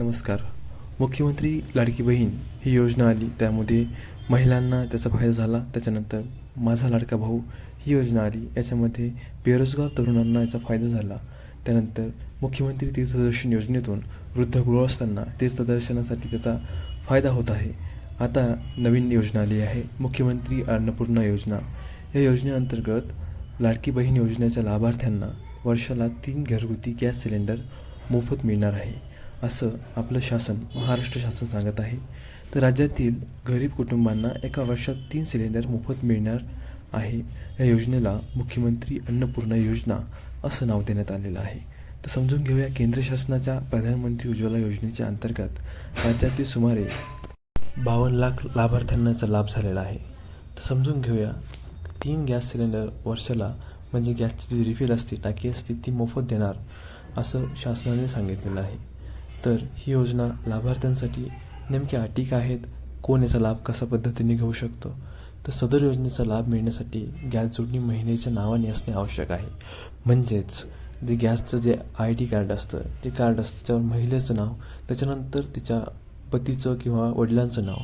नमस्कार. मुख्यमंत्री लाडकी बहीण ही योजना आली त्यामध्ये महिलांना त्याचा फायदा झाला. त्याच्यानंतर माझा लाडका भाऊ ही योजना आली याच्यामध्ये बेरोजगार तरुणांना याचा फायदा झाला. त्यानंतर मुख्यमंत्री तीर्थदर्शन योजनेतून वृद्ध गृहस्थांना तीर्थदर्शनासाठी त्याचा फायदा होत आहे. आता नवीन योजना आली आहे मुख्यमंत्री अन्नपूर्णा योजना. या योजनेअंतर्गत लाडकी बहीण योजनेच्या लाभार्थ्यांना वर्षाला तीन घरगुती गॅस सिलेंडर मोफत मिळणार आहे. असं आपलं शासन महाराष्ट्र शासन सांगत आहे. तर राज्यातील गरीब कुटुंबांना एका वर्षात तीन सिलेंडर मोफत मिळणार आहे. या योजनेला मुख्यमंत्री अन्नपूर्णा योजना असं नाव देण्यात आलेलं आहे. तर समजून घेऊया केंद्र शासनाच्या प्रधानमंत्री उज्ज्वला योजनेच्या अंतर्गत राज्यातील सुमारे बावन्न लाख लाभार्थ्यांनाचा लाभ झालेला आहे. तर समजून घेऊया तीन गॅस सिलेंडर वर्षाला म्हणजे गॅसची जी रिफिल असते टाकी असते ती मोफत देणार असं शासनाने सांगितलेलं आहे. तर ही योजना लाभार्थ्यांसाठी नेमक्या अटी काय आहेत? कोण याचा लाभ कशा पद्धतीने घेऊ शकतो? तर सदर योजनेचा लाभ मिळण्यासाठी गॅस जोडणी महिलेच्या नावाने असणे आवश्यक आहे. म्हणजेच जे गॅसचं जे आय डी कार्ड असतं ते कार्ड असतं त्याच्यावर महिलेचं नाव त्याच्यानंतर तिच्या पतीचं किंवा वडिलांचं नाव.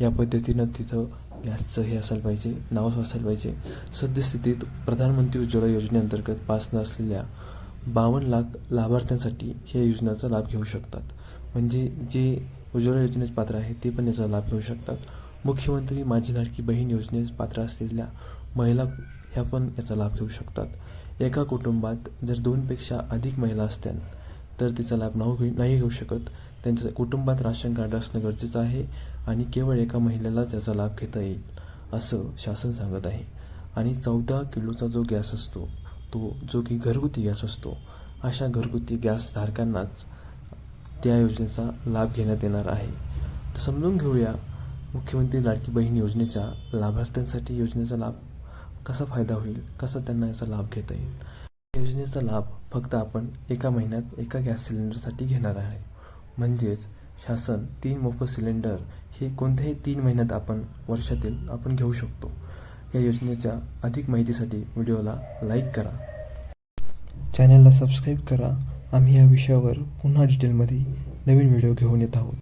या पद्धतीनं तिथं गॅसचं हे असायला पाहिजे नाव असायला पाहिजे. सद्यस्थितीत प्रधानमंत्री उज्ज्वला योजनेअंतर्गत पास न असलेल्या बावन्न लाख लाभार्थ्यांसाठी ह्या योजनेचा लाभ घेऊ शकतात. म्हणजे जे उज्ज्वला योजनेस पात्र आहे ते पण याचा लाभ घेऊ शकतात. मुख्यमंत्री माझी लाडकी बहीण योजनेस पात्र असलेल्या महिला ह्या पण याचा लाभ घेऊ शकतात. एका कुटुंबात जर दोनपेक्षा अधिक महिला असतील तर तिचा लाभ नाव घेऊ नाही घेऊ शकत. त्यांच्या कुटुंबात राशन कार्ड असणं गरजेचं आहे आणि केवळ एका महिलेलाच याचा लाभ घेता येईल असं शासन सांगत आहे. आणि चौदा किलोचा जो गॅस असतो तो जो की घरगुती गॅस असतो. अशा घरगुती गॅसधारकांनाच त्या योजनेचा लाभ घेण्यात येणार आहे. तर समजून घेऊया मुख्यमंत्री लाडकी बहीण योजनेच्या लाभार्थ्यांसाठी योजनेचा लाभ कसा फायदा होईल कसा त्यांना याचा लाभ घेता येईल? योजनेचा लाभ फक्त आपण एका महिन्यात एका गॅस सिलेंडरसाठी घेणार आहे. म्हणजेच शासन तीन मोफत सिलेंडर हे कोणत्याही तीन महिन्यात आपण वर्षातील आपण घेऊ शकतो. या योजनेच्या अधिक माहितीसाठी व्हिडिओला लाईक करा. चॅनलला सबस्क्राईब करा. आम्ही या विषयावर पुन्हा डिटेलमध्ये नवीन व्हिडिओ घेऊन येत आहोत.